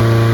Bye.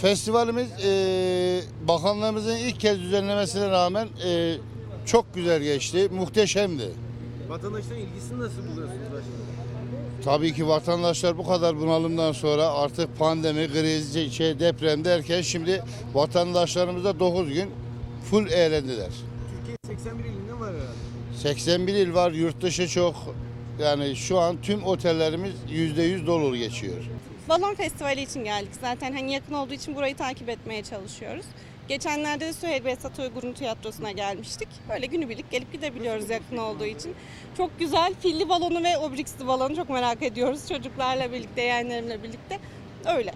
Festivalimiz e, bakanlığımızın ilk kez düzenlemesine rağmen e, çok güzel geçti, muhteşemdi. Vatandaşların ilgisini nasıl buluyorsunuz başkanım? Tabii ki vatandaşlar bu kadar bunalımdan sonra artık pandemi, kriz, şey, deprem derken şimdi vatandaşlarımız da 9 gün full eğlendiler. Türkiye 81 ilinde var herhalde. 81 il var, yurt dışı çok. Yani şu an tüm otellerimiz %100 dolu geçiyor. Balon Festivali için geldik. Zaten hani yakın olduğu için burayı takip etmeye çalışıyoruz. Geçenlerde de Süheyl Behzat Uygur'un tiyatrosuna gelmiştik. Böyle günübirlik gelip gidebiliyoruz yakın olduğu için. Çok güzel filli balonu ve obrixli balonu çok merak ediyoruz çocuklarla birlikte, yeğenlerimle birlikte. Öyle.